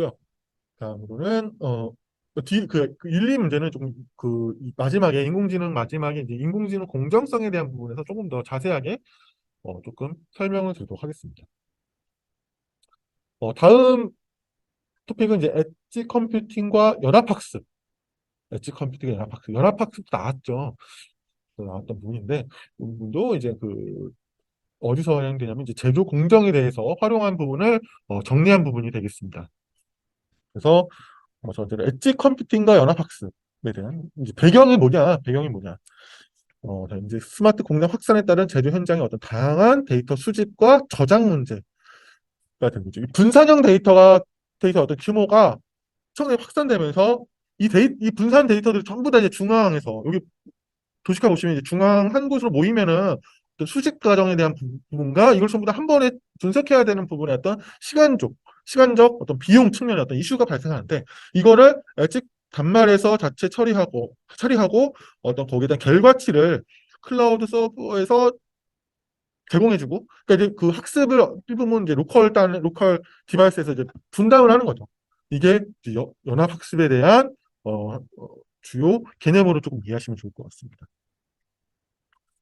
있고요. 다음으로는 어, 뒤, 그, 그 1, 2 문제는 조금 그이 마지막에 인공지능 마지막에 이제 인공지능 공정성에 대한 부분에서 조금 더 자세하게 어, 조금 설명을 드리도록 하겠습니다. 어, 다음 토픽은 이제 엣지 컴퓨팅과 연합학습. 엣지 컴퓨팅과 연합학습. 연합학습 나왔죠. 그 나왔던 부분인데, 이 부분도 이제 그 어디서 활용되냐면 이제 제조 공정에 대해서 활용한 부분을 어, 정리한 부분이 되겠습니다. 그래서 어, 저희들 엣지 컴퓨팅과 연합학습에 대한 이제 배경이 뭐냐, 배경이 뭐냐. 어, 자, 이제 스마트 공장 확산에 따른 제조 현장의 어떤 다양한 데이터 수집과 저장 문제가 된 거죠. 이 분산형 데이터가 데이터 어떤 규모가 엄청나게 확산되면서 이 데이 이 분산 데이터들이 전부 다 이제 중앙에서 여기 도시화 보시면 이제 중앙 한 곳으로 모이면은 수집 과정에 대한 부- 부분과 이걸 전부 다 한 번에 분석해야 되는 부분의 어떤 시간적 시간적 어떤 비용 측면의 어떤 이슈가 발생하는데 이거를 엣지 단말에서 자체 처리하고 처리하고 어떤 거기에 대한 결과치를 클라우드 서버에서 제공해주고 그러니까 이제 그 학습을 일부분 이제 로컬 단 로컬 디바이스에서 이제 분담을 하는 거죠. 이게 연합 학습에 대한 어, 어, 주요 개념으로 조금 이해하시면 좋을 것 같습니다.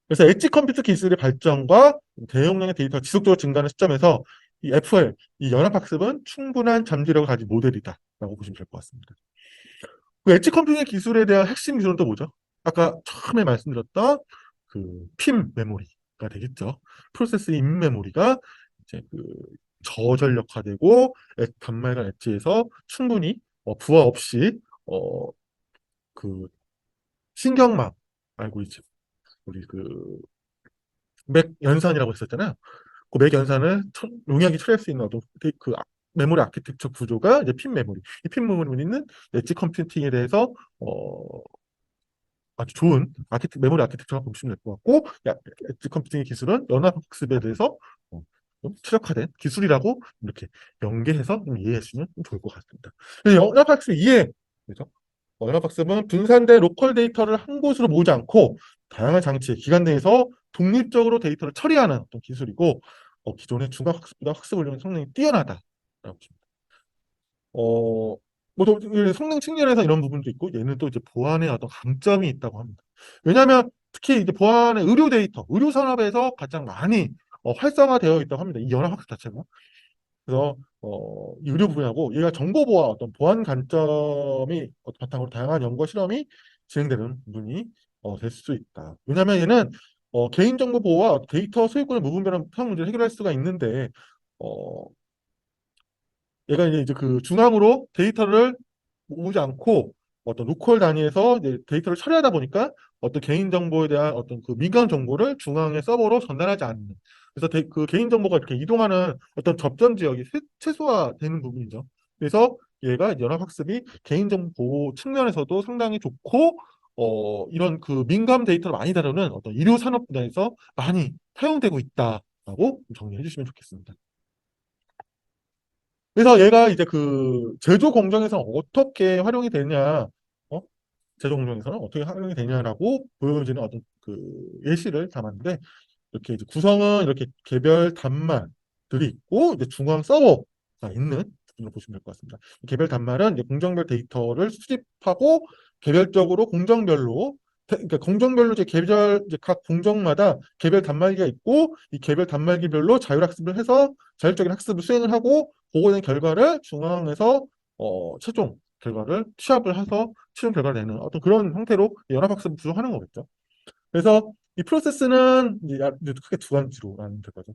그래서 엣지 컴퓨터 기술의 발전과 대용량의 데이터가 지속적으로 증가하는 시점에서 이 FL, 이 연합학습은 충분한 잠재력을 가진 모델이다 라고 보시면 될 것 같습니다. 그 엣지 컴퓨팅 기술에 대한 핵심 기술은 또 뭐죠? 아까 처음에 말씀드렸던 그 핌 메모리가 되겠죠. 프로세스 인 메모리가 이제 그 저전력화되고 엣- 단말과 엣지에서 충분히 어, 부하 없이 어, 그 신경망 알고 있죠. 우리 그 맥 연산이라고 했었잖아요. 그 맥 연산을 처- 용이하게 처리할 수 있는 어떤 그- 그 아- 메모리 아키텍처 구조가 이제 핀 메모리. 이 핀 메모리는 엣지 컴퓨팅에 대해서 어, 아주 좋은 아키텍 메모리 아키텍처가 보시면 될 것 같고 야, 엣지 컴퓨팅의 기술은 연합학습에 대해서 어, 좀 최적화된 기술이라고 이렇게 연계해서 좀 이해하시면 좋을 것 같습니다. 연합학습 이해 그죠? 어, 연합학습은 분산된 로컬 데이터를 한 곳으로 모으지 않고 다양한 장치, 기관 내에서 독립적으로 데이터를 처리하는 어떤 기술이고 어, 기존의 중학학습보다 학습 원리는 성능이 뛰어나다라고 보십니다. 어, 뭐 성능 측면에서 이런 부분도 있고 얘는 또 이제 보안에 어떤 강점이 있다고 합니다. 왜냐하면 특히 이제 보안의 의료 데이터, 의료 산업에서 가장 많이 어, 활성화되어 있다고 합니다. 이 연합학습 자체가. 그래서 어, 이 의료 분야고 얘가 정보 보안 어떤 보안 관점이 어, 바탕으로 다양한 연구 실험이 진행되는 부분이 어, 될 수 있다. 왜냐하면 얘는 어, 개인정보 보호와 데이터 소유권의 무분별한 사용 문제를 해결할 수가 있는데 어, 얘가 이제 그 중앙으로 데이터를 모으지 않고 어떤 로컬 단위에서 이제 데이터를 처리하다 보니까 어떤 개인정보에 대한 어떤 그 민감 정보를 중앙의 서버로 전달하지 않는 그래서 데- 그 개인정보가 이렇게 이동하는 어떤 접전 지역이 세- 최소화되는 부분이죠. 그래서 얘가 연합학습이 개인정보 측면에서도 상당히 좋고 어 이런 그 민감 데이터를 많이 다루는 어떤 의료 산업 분야에서 많이 사용되고 있다라고 정리해 주시면 좋겠습니다. 그래서 얘가 이제 그 제조 공정에서 어떻게 활용이 되냐, 어? 제조 공정에서는 어떻게 활용이 되냐라고 보여지는 어떤 그 예시를 담았는데 이렇게 이제 구성은 이렇게 개별 단말들이 있고 이제 중앙 서버가 있는 부분을 보시면 될 것 같습니다. 개별 단말은 공정별 데이터를 수집하고 개별적으로 공정별로 태- 그러니까 공정별로 이제 개별 이제 각 공정마다 개별 단말기가 있고 이 개별 단말기별로 자율학습을 해서 자율적인 학습을 수행을 하고 보고된 결과를 중앙에서 어, 최종 결과를 취합을 해서 최종 결과를 내는 어떤 그런 형태로 연합학습을 구성하는 거겠죠. 그래서 이 프로세스는 크게 두 가지로 나누면 될 거죠.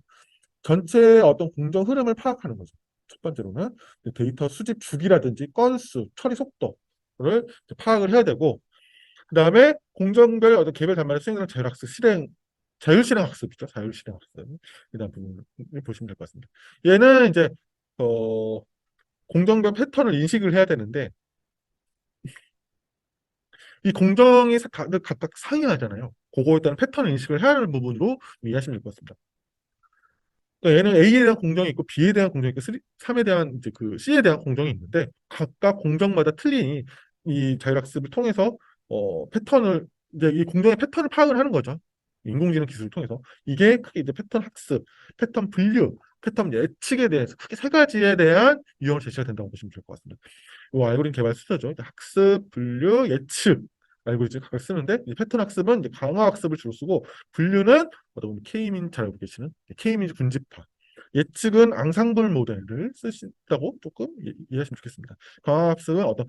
전체의 어떤 공정 흐름을 파악하는 거죠. 첫 번째로는 데이터 수집 주기라든지 건수, 처리 속도를 파악을 해야 되고, 그 다음에 공정별 어떤 개별 단말의 수행이랑 자율학습 실행, 자율실행 학습이죠. 자율실행 학습. 이런 부분을 보시면 될 것 같습니다. 얘는 이제 어, 공정별 패턴을 인식을 해야 되는데 이 공정이 각각 상이하잖아요. 그거에 따른 패턴 인식을 해야 하는 부분으로 이해하시면 될 것 같습니다. 얘는 A에 대한 공정이 있고 B에 대한 공정이 있고 3에 대한 이제 그 C에 대한 공정이 있는데 각각 공정마다 틀린 이 자율학습을 통해서 어 패턴을 이제 이 공정의 패턴을 파악을 하는 거죠. 인공지능 기술을 통해서 이게 크게 이제 패턴 학습, 패턴 분류, 패턴 예측에 대해서 크게 세 가지에 대한 유형을 제시가 된다고 보시면 될 것 같습니다. 이 알고리즘 개발 순서죠. 학습, 분류, 예측 알고리즘 각각 쓰는데 이 패턴 학습은 이제 강화 학습을 주로 쓰고 분류는 어떤 보면 K민 잘 알고 계시는 K민 군집화 예측은 앙상블 모델을 쓰신다고 조금 이- 이해하시면 좋겠습니다. 강화 학습은 어떤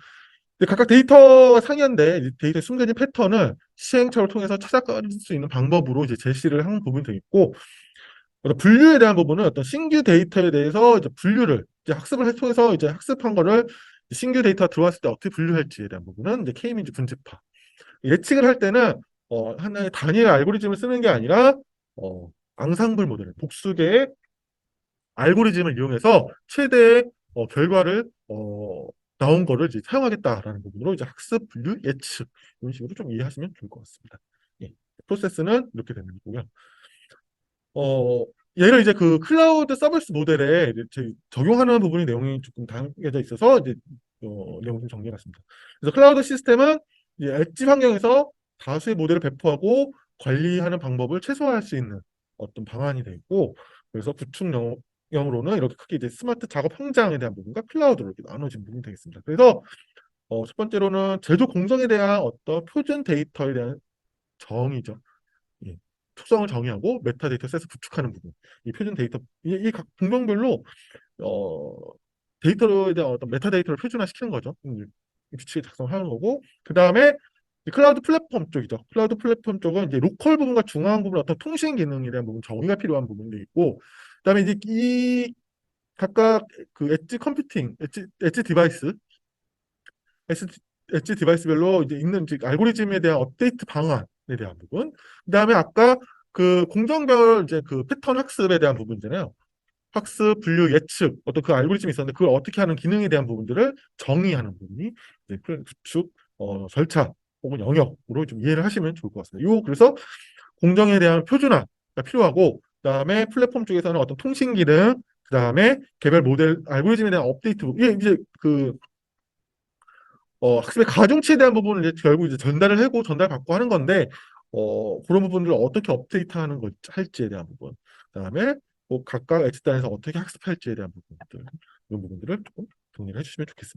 각각 데이터가 상이한데 이 데이터의 숨겨진 패턴을 시행착오를 통해서 찾아갈 수 있는 방법으로 이제 제시를 한 부분이 되겠고 어떤 분류에 대한 부분은 어떤 신규 데이터에 대해서 이제 분류를 이제 학습을 해- 통해서 이제 학습한 거를 신규 데이터 들어왔을 때 어떻게 분류할지에 대한 부분은 이제 K민지 분집화 예측을 할 때는 어, 하나의 단일 알고리즘을 쓰는 게 아니라 어, 앙상블 모델 복수계의 알고리즘을 이용해서 최대의 어, 결과를 어, 나온 거를 이제 사용하겠다라는 부분으로 이제 학습, 분류, 예측 이런 식으로 좀 이해하시면 좋을 것 같습니다. 예. 프로세스는 이렇게 되는 거고요. 어, 얘를 이제 그 클라우드 서비스 모델에 적용하는 부분이 내용이 조금 담겨져 있어서 이제 어, 내용 좀 정리해놨습니다. 그래서 클라우드 시스템은 엣지 환경에서 다수의 모델을 배포하고 관리하는 방법을 최소화할 수 있는 어떤 방안이 되어 있고 그래서 구축형으로는 이렇게 크게 이제 스마트 작업 현장에 대한 부분과 클라우드로 이렇게 나눠진 부분이 되겠습니다. 그래서 어, 첫 번째로는 제조 공정에 대한 어떤 표준 데이터에 대한 정의죠. 예. 특성을 정의하고 메타데이터 셋을 구축하는 부분. 이 표준 데이터, 이각 공정별로 어, 데이터에 대한 어떤 메타데이터를 표준화시키는 거죠. 음, 규칙을 작성하는 거고, 그 다음에 클라우드 플랫폼 쪽이죠. 클라우드 플랫폼 쪽은 이제 로컬 부분과 중앙 부분 어떤 통신 기능에 대한 부분, 정의가 필요한 부분도 있고, 그 다음에 이제 이 각각 그 엣지 컴퓨팅, 엣지, 엣지 디바이스, 엣지, 엣지 디바이스별로 이제 있는 이제 알고리즘에 대한 업데이트 방안에 대한 부분, 그 다음에 아까 그 공정별 이제 그 패턴 학습에 대한 부분이잖아요. 학습, 분류, 예측, 어떤 그 알고리즘이 있었는데 그걸 어떻게 하는 기능에 대한 부분들을 정의하는 부분이 이제 구축, 어, 절차 혹은 영역으로 좀 이해를 하시면 좋을 것 같습니다. 요 그래서 공정에 대한 표준화가 필요하고 그다음에 플랫폼 쪽에서는 어떤 통신 기능, 그다음에 개별 모델 알고리즘에 대한 업데이트, 이게 이제 그 어, 학습의 가중치에 대한 부분을 이제 결국 이제 전달을 하고 전달받고 하는 건데 어, 그런 부분들을 어떻게 업데이트하는 거 할지에 대한 부분, 그다음에 뭐 각각 엣지단에서 어떻게 학습할지에 대한 부분들 이런 부분들을 조금 정리를 해주시면 좋겠습니다.